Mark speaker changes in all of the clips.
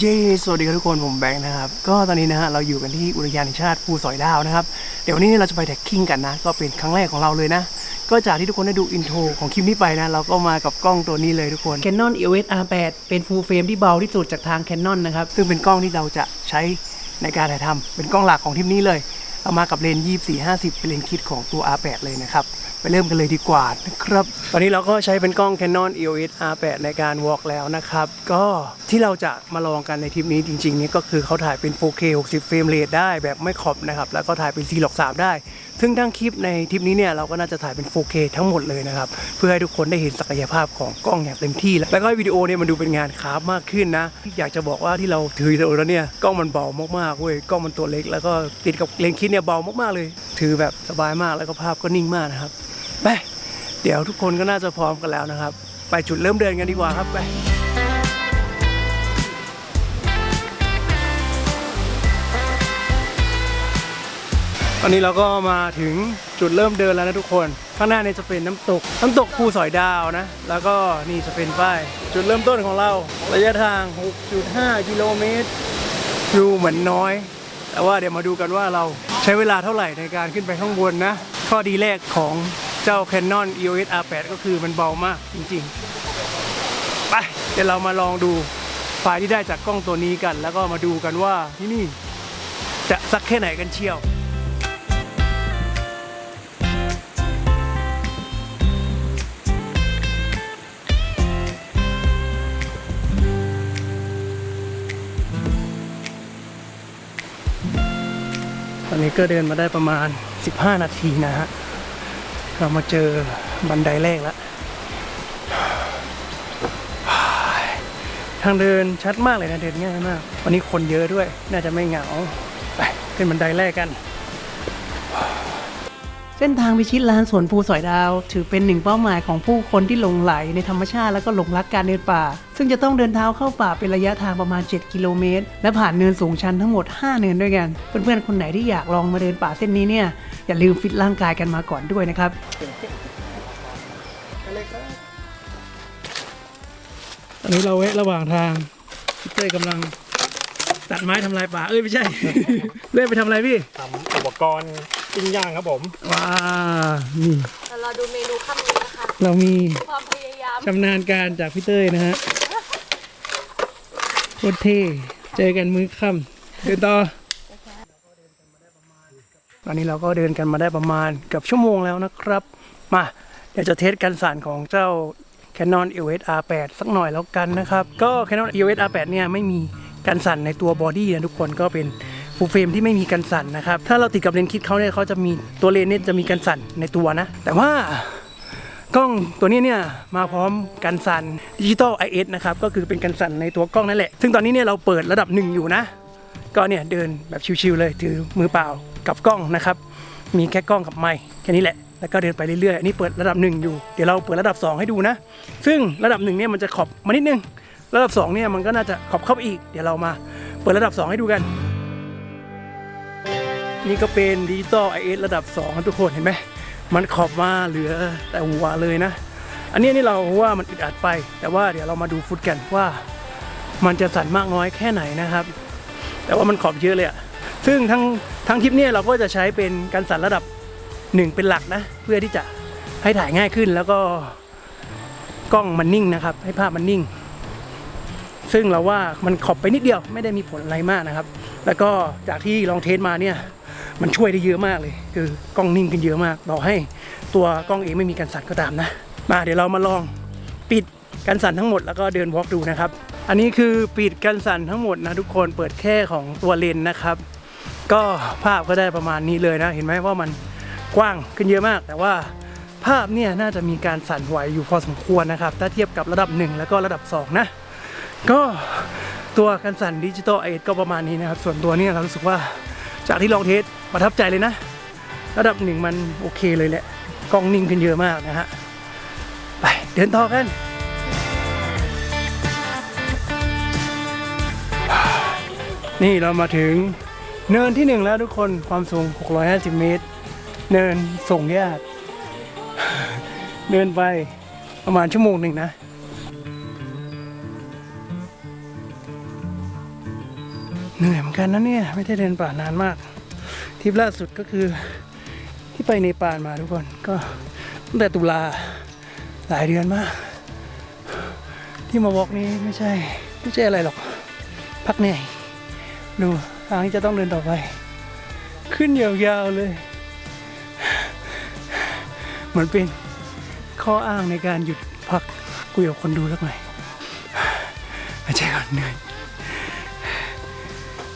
Speaker 1: เย้
Speaker 2: สวัสดีครับทุกคน ผมแบงค์นะครับ ก็ตอนนี้นะฮะเราอยู่กันที่อุทยานแห่งชาติภูสอยดาวนะครับ เดี๋ยววันนี้เราจะไปแท็กกิ้งกันนะ ก็เป็นครั้งแรกของเราเลยนะ ก็จากที่ทุกคนได้ดูอินโทรของคลิปนี้ไปนะ เราก็มากับกล้องตัวนี้เลยทุกคน Canon EOS R8 เป็น full frame ที่เบาที่สุดจากทาง Canon นะครับ ซึ่งเป็นกล้องที่เราจะใช้ในการถ่ายทำเป็นกล้องหลักของทริปนี้เลยเรามากับเลนส์24-50 เป็นเลนส์คิดของตัว R8 เลยนะครับ ไปเริ่มกันเลยดีกว่านะครับ ตอนนี้เราก็ใช้เป็นกล้อง Canon EOS R8 ในการ walk แล้วนะครับ ก็ที่เราจะมาลองกันในทริปนี้จริงๆนี่ก็คือเขาถ่ายเป็น 4K 60เฟรมเรทได้แบบไม่ขอบนะครับ แล้วก็ถ่ายเป็น4หลอก3ได้ ซึ่งทั้งคลิปในทริปนี้เนี่ยเราก็น่าจะถ่ายเป็น 4K ทั้งหมดเลยนะครับ เพื่อให้ทุกคนได้เห็นศักยภาพของกล้องอย่างเต็มที่ แล้วก็วิดีโอเนี่ยมันดูเป็นงานคราฟมากขึ้นนะ อยากจะบอกว่าที่เราถือวิดีโอแล้วเนี่ยกล้องมันเบามากๆเว้ยกล้องมันตัวเล็ก แล้วก็ติดกับเลนส์คิดเนี่ยเบามากๆเลย ถือแบบสบายมากแล้วก็ภาพก็นิ่งมากนะครับ ไป เดี๋ยวทุกคนก็น่าจะพร้อมกันแล้วนะครับ ไปจุดเริ่มเดินกันดีกว่าครับไปตอนนี้เราก็มาถึงจุดเริ่มเดินแล้วนะทุกคน ข้างหน้าเนี่ยจะเป็นน้ำตก น้ำตกภูสอยดาวนะ แล้วก็นี่จะเป็นป้ายจุดเริ่มต้นของเรา ระยะทาง 6.5 กิโลเมตรดูเหมือนน้อย แต่ว่าเดี๋ยวมาดูกันว่าเราใช้เวลาเท่าไหร่ในการขึ้นไปข้างบนนะ ข้อดีแรกของ เจ้า Canon EOS R8 ก็คือมันเบามากจริงๆ ไปเดี๋ยวเรามาลองดูไฟล์ที่ได้จากกล้องตัวนี้กัน แล้วก็มาดูกันว่าที่นี่จะสักแค่ไหนกันเชียวตอนนี้ก็เดินมาได้ประมาณ 15 นาทีนะฮะ เรามาเจอบันไดแรกแล้วทางเดินชัดมากเลยนะเดินง่ายมาก วันนี้คนเยอะด้วย น่าจะไม่เหงา ไปขึ้นบันไดแรกกัน ส้นทางพิชิตลานสวนภูสอยดาว ถือเป็นหนึ่งเป้าหมายของผู้คนที่หลงไหลในธรรมชาติแล้วก็หลงรักการเดินป่า ซึ่งจะต้องเดินเท้าเข้าป่าเป็นระยะทางประมาณ 7 กิโลเมตร และผ่านเนินสูงชันทั้งหมด 5 เนินด้วยกันเพื่อนๆคนไหนที่อยากลองมาเดินป่าเส้นนี้เนี่ยอย่าลืมฟิตร่างกายกันมาก่อนด้วยนะครับตอนนี้เราเวะระหว่างทางพี่เต้ยกำลังตัดไม้ทำลายป่าเอ้ยไม่ใช่ เล่นไปทำอะไรพี่
Speaker 1: ทำอุปกรณ์ ปิ้งย่างครับผม
Speaker 2: ว้านี่
Speaker 3: แต่เราดูเมนูค่ำนี้นะคะ
Speaker 2: เรามี
Speaker 3: ความพยายาม
Speaker 2: ชำนาญการจากพี่เต้ยนะฮะโคตรเท่เจอกันมื้อค่ำเดินต่อตอนนี้เราก็เดินกันมาได้ประมาณเกือบชั่วโมงแล้วนะครับ มา เดี๋ยวจะเทสกันสั่นของเจ้า Canon EOS R8 สักหน่อยแล้วกันนะครับ ก็ Canon EOS R8 เนี่ยไม่มีกันสั่นในตัวบอดี้นะทุกคนก็เป็น ฟูลเฟรมที่ไม่มีกันสั่นนะครับ ถ้าเราติดกับเลนส์คิดเขาเนี่ยเขาจะมีตัวเลนส์เนี่ยจะมีกันสั่นในตัวนะ แต่ว่ากล้องตัวนี้เนี่ยมาพร้อมกันสั่นดิจิตอล IS นะครับก็คือเป็นกันสั่นในตัวกล้องนั่นแหละ ซึ่งตอนนี้เนี่ยเราเปิดระดับหนึ่งอยู่นะ ก็เนี่ยเดินแบบชิวๆเลยถือมือเปล่ากับกล้องนะครับมีแค่กล้องกับไมค์แค่นี้แหละแล้วก็เดินไปเรื่อยๆอันนี้เปิดระดับหนึ่งอยู่เดี๋ยวเราเปิดระดับ 2 ให้ดูนะ ซึ่งระดับหนึ่งเนี่ยมันจะขอบมานิดนึงระดับ2เนี่ยมันก็น่าจะขอบเข้าไปอีก เดี๋ยวเรามาเปิดระดับ 2 ให้ดูกัน นี่ก็เป็นดิจิตอล IS ระดับ2ครับทุกคนเห็นไหมมันขอบมาเหลือแต่หัวเลยนะ อันนี้นี่เราว่ามันอึดอัดไป แต่ว่าเดี๋ยวเรามาดูฟุตกันว่า มันจะสั่นมากน้อยแค่ไหนนะครับ แต่ว่ามันขอบเยอะเลยอะซึ่งทั้งทั้งคลิปเนี่ยเราก็จะใช้เป็นการสั่นระดับหนึ่งเป็นหลักนะ เพื่อที่จะให้ถ่ายง่ายขึ้นแล้วก็กล้องมันนิ่งนะครับ ให้ภาพมันนิ่ง ซึ่งเราว่ามันขอบไปนิดเดียวไม่ได้มีผลอะไรมากนะครับ แล้วก็จากที่ลองเทสมาเนี่ย มันช่วยได้เยอะมากเลย คือกล้องนิ่งขึ้นเยอะมากต่อให้ตัวกล้องเองไม่มีการสั่นก็ตามนะ มาเดี๋ยวเรามาลองปิดการสั่นทั้งหมดแล้วก็เดินวอล์กดูนะครับ อันนี้คือปิดการสั่นทั้งหมดนะทุกคนเปิดแค่ของตัวเลนนะครับ ก็ภาพก็ได้ประมาณนี้เลยนะ เห็นไหมว่ามันกว้างขึ้นเยอะมาก แต่ว่าภาพเนี่ยน่าจะมีการสั่นไหวอยู่พอสมควรนะครับ ถ้าเทียบกับระดับ 1 แล้วก็ระดับ 2 นะ ก็ตัวการสั่นดิจิตอลไอก็ประมาณนี้นะครับ ส่วนตัวเนี่ยเรารู้สึกว่า จากที่ลองเทสประทับใจเลยนะ ระดับหนึ่งมันโอเคเลยแหละกล้องนิ่งขึ้นเยอะมากนะฮะ ไปเดินต่อกันนี่เรามาถึงเนินที่หนึ่งแล้วทุกคนความสูง 650 เมตร เนินส่งยาก เดินไปประมาณชั่วโมงหนึ่งนะ เหนื่อยเหมือนกันนะเนี่ย ไม่ได้เดินป่านานมากทริปล่าสุดก็คือ ที่ไปเนปาลมาทุกคนก็ตั้งแต่ตุลาหลายเดือนมาก ที่มาวอกนี้ไม่ใช่ไม่ใช่อะไรหรอก พักเหนื่อยดูทางที่จะต้องเดินต่อไป ขึ้นยาวๆเลย เหมือนเป็นข้ออ้างในการหยุดพักคุยกับคนดูสักหน่อยหายใจก่อนเหนื่อย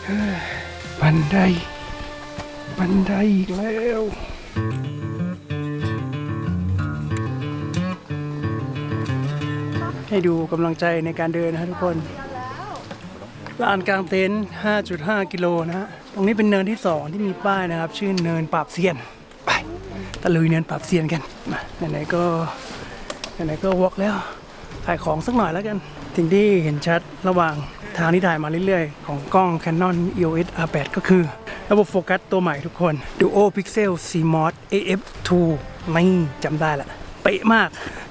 Speaker 2: บันได บันไดอีกแล้ว ให้ดูกำลังใจในการเดินนะทุกคนลานกลางเต็นท์ 5.5 กิโลนะฮะ ตรงนี้เป็นเนินที่2ที่มีป้ายนะครับ ชื่อเนินปราบเซียน ไป ตะลุยเนินปราบเซียนกัน มาไหนๆก็ไหนๆก็วอล์กแล้วถ่ายของสักหน่อยแล้วกัน สิ่งที่เห็นชัดระหว่างทางที่ถ่ายมาเรื่อยๆ ของกล้อง Canon EOS R8 ก็คือ ระบบโฟกัสตัวใหม่ทุกคน Duo Pixel CMOS AF2 ไม่จำได้ละเป๊ะมาก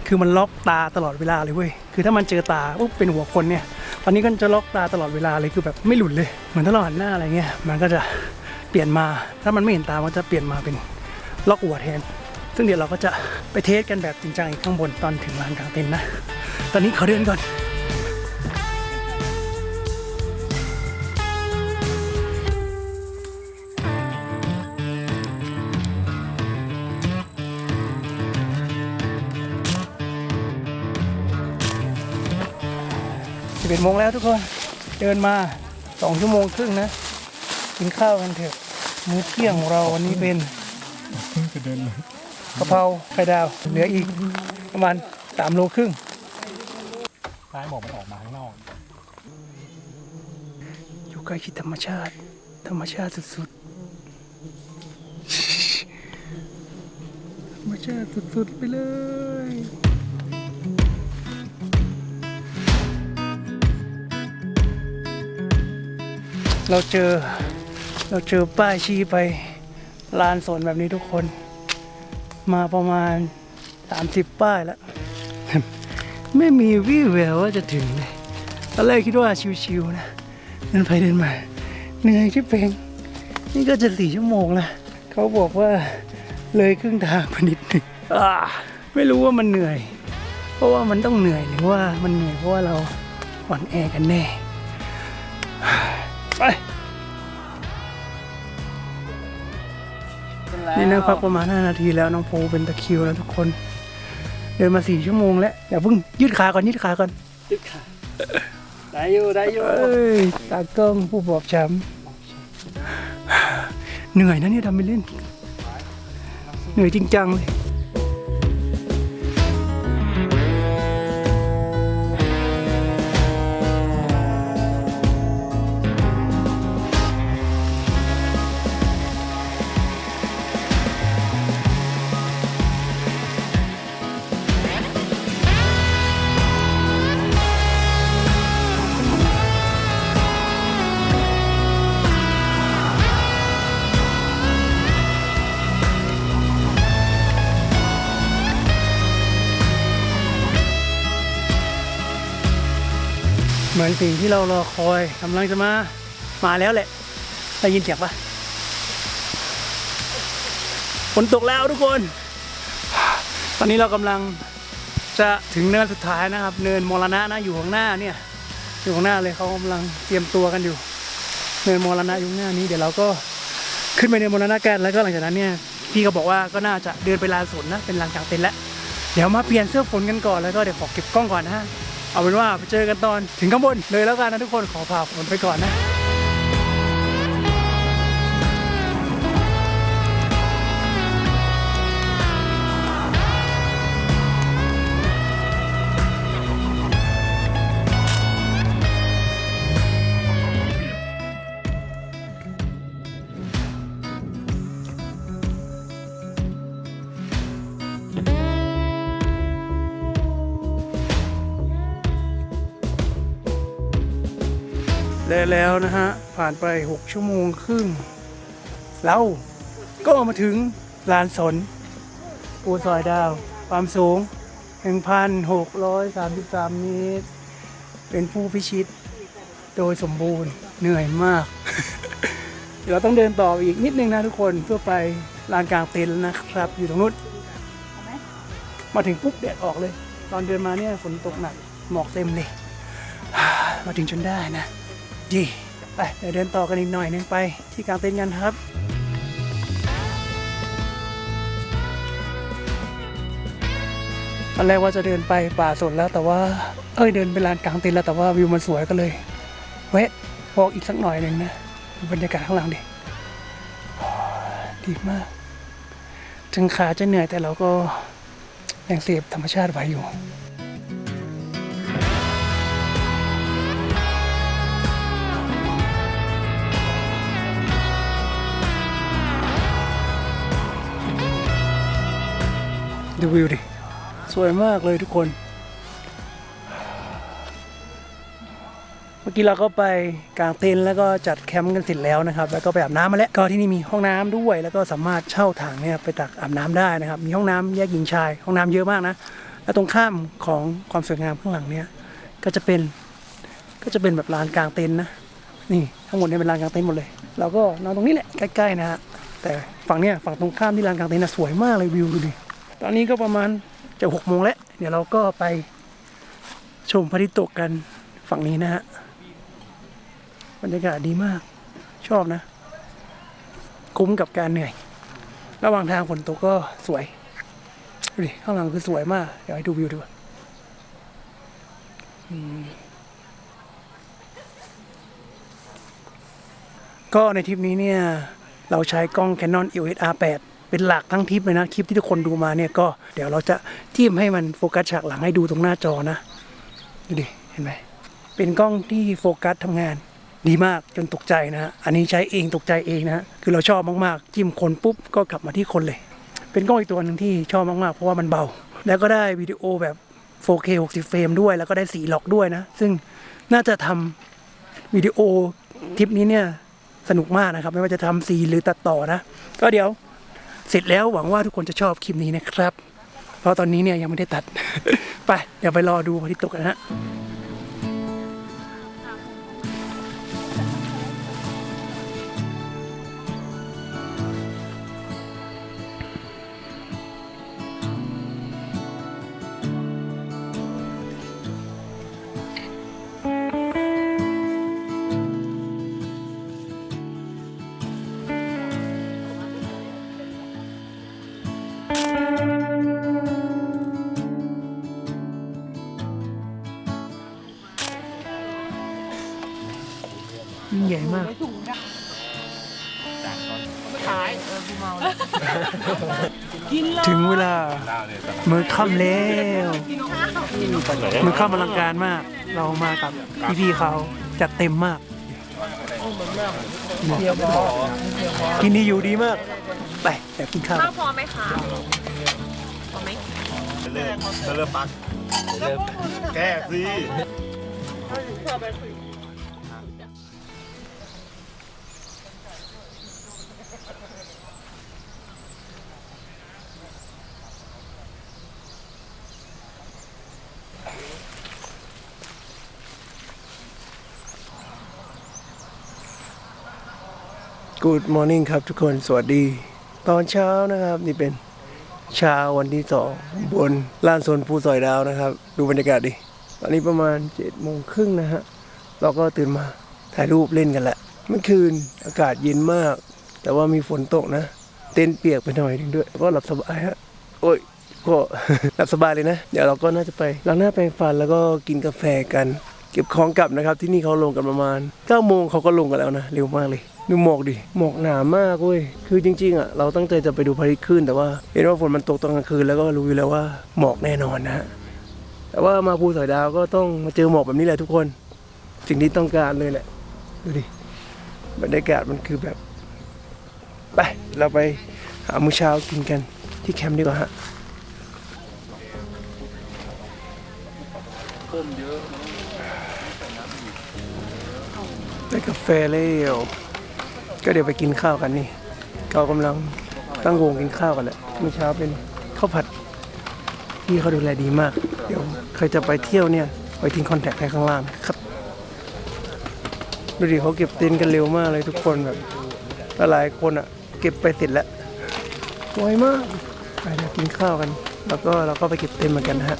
Speaker 2: คือมันล็อกตาตลอดเวลาเลยเว้ย คือถ้ามันเจอตาปุ๊บเป็นหัวคนเนี่ย ตอนนี้ก็จะล็อกตาตลอดเวลาเลยคือแบบไม่หลุดเลย เหมือนถ้าเราหันหน้าอะไรเงี้ย มันก็จะเปลี่ยนมา ถ้ามันไม่เห็นตา มันจะเปลี่ยนมาเป็นล็อกหัวแทน ซึ่งเดี๋ยวเราก็จะไปเทสกันแบบจริงจังอีกข้างบนตอนถึงลานกลางเต็นท์นะ ตอนนี้ขอเดินก่อน 11โมงแล้วทุกคน เดินมา 2 ชั่วโมงครึ่งนะ กินข้าวกันเถอะ มื้อเที่ยงของเราวันนี้เป็นกะเพราไข่ดาว เหลืออีกประมาณ3โลครึ่ง
Speaker 1: ซ้ายบอกมันออกมาข้างนอก
Speaker 2: อยู่ใกล้ชิดธรรมชาติ ธรรมชาติสุดๆ ธรรมชาติสุดๆไปเลย เราเจอ เราเจอป้ายชี้ไปลานสนแบบนี้ทุกคน มาประมาณ 30 ป้ายแล้ว ไม่มีวี่แววว่าจะถึงเลยตอนแรกคิดว่าชิวๆนะเดินไปเดินมาเหนื่อยชิบเพงนี่ก็จะสี่ชั่วโมงแล้วเขาบอกว่าเลยครึ่งทางไปนิดหนึ่งไม่รู้ว่ามันเหนื่อย เพราะว่ามันต้องเหนื่อยหรือว่ามันเหนื่อยเพราะว่าเราอ่อนแอกันแน่ นี่นั่งพักประมาณ 5 นาทีแล้วน้องโพเป็นตะคริวแล้วทุกคน เดินมาสี่ชั่วโมงแล้วอย่าเพิ่งยืดขาก่อนยืดขาก่อน
Speaker 1: ตึกขาได้อยู่ได้อยู่
Speaker 2: เอ้ยตากล้องผู้บอบช้ำเหนื่อยนะเนี่ยทำไปเล่น เหนื่อยจริงจังเลย มือนสิ่งที่เรารอคอยกำลังจะมา มาแล้วแหละ ได้ยินเสียงปะฝนตกแล้วทุกคน ตอนนี้เรากำลังจะถึงเนินสุดท้ายนะครับ เนินมรณะนะอยู่ข้างหน้าเนี่ย อยู่ข้างหน้าเลยเขากำลังเตรียมตัวกันอยู่ เนินมรณะอยู่ข้างหน้านี้เดี๋ยวเราก็ขึ้นไปเนินมรณะกันแล้วก็หลังจากนั้นเนี่ยพี่เขาบอกว่าก็น่าจะเดินไปลานสนนะเป็นลานกลางเต็นท์แล้วเดี๋ยวมาเปลี่ยนเสื้อฝนกันก่อนแล้วก็เดี๋ยวขอเก็บกล้องก่อนนะฮะ เอาเป็นว่าไปเจอกันตอนถึงข้างบนเลยแล้วกันนะทุกคนขอพาฝนไปก่อนนะ และแล้วนะฮะ ผ่านไป 6 ชั่วโมงครึ่งเราก็มาถึงลานสนปูซอยดาว ความสูง 1,633 เมตร เป็นผู้พิชิตโดยสมบูรณ์เหนื่อยมาก เราต้องเดินต่ออีกนิดนึงนะทุกคนเพื่อไปลานกลางเต็นท์นะครับ อยู่ตรงนู้นมาถึงปุ๊บแดดออกเลย ตอนเดินมาเนี่ยฝนตกหนักหมอกเต็มเลย มาถึงจนได้นะ ดีไปเดี๋ยวเดินต่อกันอีกหน่อยนึงไป ที่กลางเต็นท์กันครับตอนแรกว่าจะเดินไปป่าสนแล้วแต่ว่าเอ้ยเดินไปลานกลางเต็นท์แล้วแต่ว่าวิวมันสวยก็เลยแวะวอกอีกสักหน่อยหนึ่งนะบรรยากาศข้างหลังดิดีมาก ถึงขาจะเหนื่อยแต่เราก็ยังเสพธรรมชาติไว้อยู่ ดูวิวดิ สวยมากเลยทุกคน เมื่อกี้เราก็ไปกางเต็นท์แล้วก็จัดแคมป์กันเสร็จแล้วนะครับ แล้วก็ไปอาบน้ำมาแล้ว ก็ที่นี่มีห้องน้ำด้วย แล้วก็สามารถเช่าถังเนี่ยไปตักอาบน้ำได้นะครับ มีห้องน้ำแยกหญิงชาย ห้องน้ำเยอะมากนะ แล้วตรงข้ามของความสวยงามข้างหลังเนี่ยก็จะเป็นก็จะเป็นแบบลานกลางเต็นท์นะ นี่ทั้งหมดเนี่ยเป็นลานกลางเต็นท์หมดเลย เราก็นอนตรงนี้แหละใกล้ๆนะฮะแต่ฝั่งเนี้ยฝั่งตรงข้ามที่ลานกลางเต็นท์นะสวยมากเลยวิวดูดิ ตอนนี้ก็ประมาณจะหกโมงแล้ว เดี๋ยวเราก็ไปชมพระอาทิตย์ตกกันฝั่งนี้นะฮะบรรยากาศดีมากชอบนะ คุ้มกับการเหนื่อย ระหว่างทางฝนตกก็สวยดูดิข้างหลังคือสวยมาก เดี๋ยวให้ดูวิวดูก็ในทริปนี้เนี่ย เราใช้กล้อง Canon EOS R8 เป็นหลักทั้งทิปเลยนะคลิปที่ทุกคนดูมาเนี่ยก็เดี๋ยวเราจะจิ้มให้มันโฟกัสฉากหลังให้ดูตรงหน้าจอนะดูดิเห็นไหมเป็นกล้องที่โฟกัสทำงานดีมากจนตกใจนะฮะอันนี้ใช้เองตกใจเองนะฮะคือเราชอบมากๆ จิ้มคนปุ๊บก็กลับมาที่คนเลย เป็นกล้องอีกตัวหนึ่งที่ชอบมากๆ เพราะว่ามันเบา แล้วก็ได้วิดีโอแบบ 4K 60เฟรมด้วยแล้วก็ได้สีล็อกด้วยนะ ซึ่งน่าจะทำวิดีโอทริปนี้เนี่ยสนุกมากนะครับ ไม่ว่าจะทำสีหรือตัดต่อนะ ก็เดี๋ยว เสร็จแล้วหวังว่าทุกคนจะชอบคลิปนี้นะครับ เพราะตอนนี้เนี่ยยังไม่ได้ตัด ไป เดี๋ยวไปรอดูพระอาทิตย์ตกกันนะฮะ มาก ถึงเวลา มือค่ำแล้วมือค่ำอลังการมาก เรามากับพี่ๆเขาจัดเต็มมากกินดีอยู่ดีมาก ไปเดี๋ยวกินข้าว
Speaker 3: ข้าวพอไหมคะพอไหม
Speaker 4: เริ่มเริ่มปักแก้สิ
Speaker 2: Good morning ครับทุกคนสวัสดี ตอนเช้านะครับ นี่เป็นเช้าวันที่สองบนลานโซนภูสอยดาวนะครับ ดูบรรยากาศดิ ตอนนี้ประมาณ7จ็ดโมงครึ่งนะฮะ เราก็ตื่นมาถ่ายรูปเล่นกันแหละ เมื่อคืนอากาศเย็นมาก แต่ว่ามีฝนตกนะ เต็นเปียกไปหน่อยนึงด้วย ก็หลับสบายฮะ โอ้ยก็หลับสบายเลยนะ เดี๋ยวเราก็น่าจะไปล้างหน้าแปรงฟันแล้วก็กินกาแฟกัน ก็บของกลับนะครับ ที่นี่เขาลงกันประมาณ9โมงเขาก็ลงกันแล้วนะ เร็วมากเลยดูหมอกดิหมอกหนามากเว้ยคือจริงๆอะเราตั้งใจจะไปดูพระอาทิตย์ขึ้น แต่ว่าเห็นว่าฝนมันตกตอนกลางคืนแล้วก็รู้อยู่แล้วว่าหมอกแน่นอนนะฮะแต่ว่ามาภูสอยดาวก็ต้องมาเจอหมอกแบบนี้แหละทุกคน สิ่งที่ต้องการเลยแหละดูดิบรรยากาศมันคือแบบไปเราไปหามื้อเช้ากินกันที่แคมป์ดีกว่าฮะ ได้กาแฟแล้วก็เดี๋ยวไปกินข้าวกันนี่เขากำลังตั้งวงกินข้าวกันแหละเมื่อเช้าเป็นข้าวผัด
Speaker 3: พี่เขาดูแลดีมาก เดี๋ยวใครจะไปเที่ยวเนี่ยไปทิ้งคอนแทคให้ข้างล่างครับดูดิเขาเก็บเต็นท์กันเร็วมากเลยทุกคนแบบหลายคนอะ เก็บไปเสร็จแล้วไวมากไปเดี๋ยวกินข้าวกัน แล้วก็เราก็ไปเก็บเต็นท์เหมือนกันนะฮะ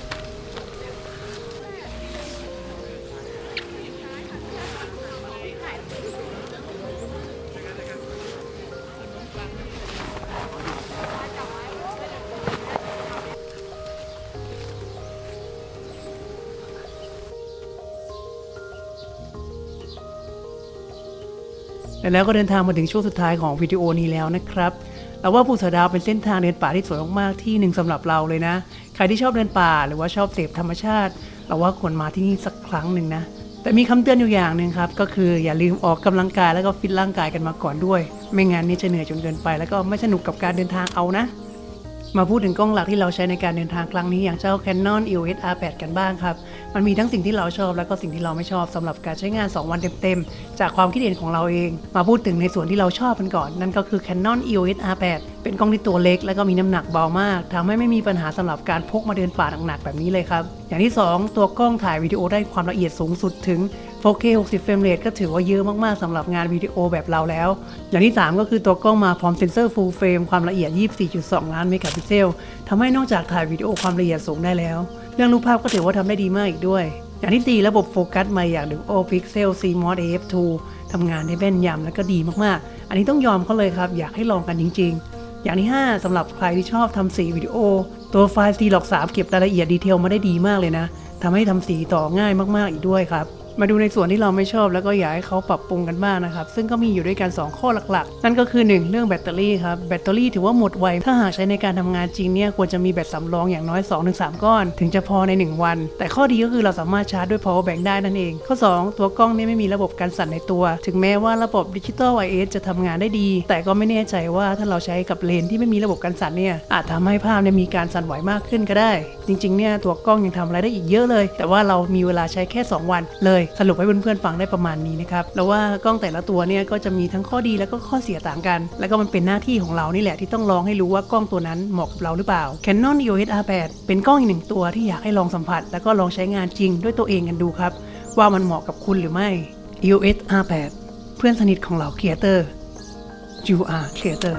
Speaker 3: และแล้วก็เดินทางมาถึงช่วงสุดท้ายของวิดีโอนี้แล้วนะครับเราว่าภูสดาวเป็นเส้นทางเดินป่าที่สวยมากๆที่หนึ่งสำหรับเราเลยนะ ใครที่ชอบเดินป่าหรือว่าชอบเสพธรรมชาติ เราว่าควรมาที่นี่สักครั้งหนึ่งนะ แต่มีคำเตือนอยู่อย่างหนึ่งครับ ก็คืออย่าลืมออกกำลังกายแล้วก็ฟิตร่างกายกันมาก่อนด้วย ไม่งั้นนี่จะเหนื่อยจนเกินไป แล้วก็ไม่สนุกกับการเดินทางเอานะ มาพูดถึงกล้องหลักที่เราใช้ในการเดินทางครั้งนี้อย่างเจ้า Canon EOS R8 กันบ้างครับ มันมีทั้งสิ่งที่เราชอบและก็สิ่งที่เราไม่ชอบสำหรับการใช้งาน 2 วันเต็มๆ จากความคิดเห็นของเราเอง มาพูดถึงในส่วนที่เราชอบกันก่อน นั่นก็คือ Canon EOS R8 เป็นกล้องที่ตัวเล็กและก็มีน้ำหนักเบามากทำให้ไม่มีปัญหาสำหรับการพกมาเดินป่าหนักๆแบบนี้เลยครับ อย่างที่ 2 ตัวกล้องถ่ายวิดีโอได้ความละเอียดสูงสุดถึง 4K 60 เฟรมเรทก็ถือว่าเยอะมากๆสำหรับงานวิดีโอแบบเราแล้ว อย่างที่ 3 ก็คือตัวกล้องมาพร้อมเซ็นเซอร์ Full Frame ความละเอียด 24.2 ล้านเมกะพิกเซลทำให้นอกจากถ่ายวิดีโอความละเอียดสูงได้แล้ว เรื่องรูปภาพก็ถือว่าทำได้ดีมากอีกด้วย อย่างที่ 4 ระบบโฟกัสใหม่อย่าง Duo Pixel CMOS AF2 ทำงานได้แม่นยำและก็ดีมากๆ อันนี้ต้องยอมเขาเลยครับอยากให้ลองกันจริง ๆอย่างที่ 5สำหรับใครที่ชอบทำสีวิดีโอ ตัวไฟล์ C-Log 3เก็บรายละเอียดดีเทลมาได้ดีมากเลยนะทำให้ทำสีต่อง่ายมากๆอีกด้วยครับ มาดูในส่วนที่เราไม่ชอบแล้วก็อยากให้เขาปรับปรุงกันบ้างนะครับ ซึ่งก็มีอยู่ด้วยกัน 2 ข้อหลักๆ นั่นก็คือ 1 เรื่องแบตเตอรี่ครับ แบตเตอรี่ถือว่าหมดไว ถ้าหากใช้ในการทำงานจริงเนี่ยควรจะมีแบตสำรองอย่างน้อย 2-3 ก้อน ถึงจะพอใน 1 วัน แต่ข้อดีก็คือเราสามารถชาร์จด้วย power bank ได้นั่นเอง ข้อ 2 ตัวกล้องเนี่ยไม่มีระบบการสั่นในตัว ถึงแม้ว่าระบบดิจิตอล IS จะทำงานได้ดี แต่ก็ไม่แน่ใจว่าถ้าเราใช้กับเลนที่ไม่มีระบบการสั่นเนี่ยอาจทำให้ภาพเนี่ยมีการสั่นไหวมากขึ้นก็ได้ จริงๆเนี่ยตัวกล้องยังทำอะไรได้อีกเยอะเลย แต่ว่าเรามีเวลาใช้แค่ 2 วันเลยสรุปให้เพื่อนๆฟังได้ประมาณนี้นะครับแล้วว่ากล้องแต่ละตัวเนี่ยก็จะมีทั้งข้อดีแล้วก็ข้อเสียต่างกัน แล้วก็มันเป็นหน้าที่ของเรานี่แหละที่ต้องลองให้รู้ว่ากล้องตัวนั้นเหมาะกับเราหรือเปล่า Canon EOS R8 เป็นกล้องอีกหนึ่งตัวที่อยากให้ลองสัมผัส แล้วก็ลองใช้งานจริงด้วยตัวเองกันดูครับ ว่ามันเหมาะกับคุณหรือไม่ EOS R8 เพื่อนสนิทของเราครีเอเตอร์ You are Creator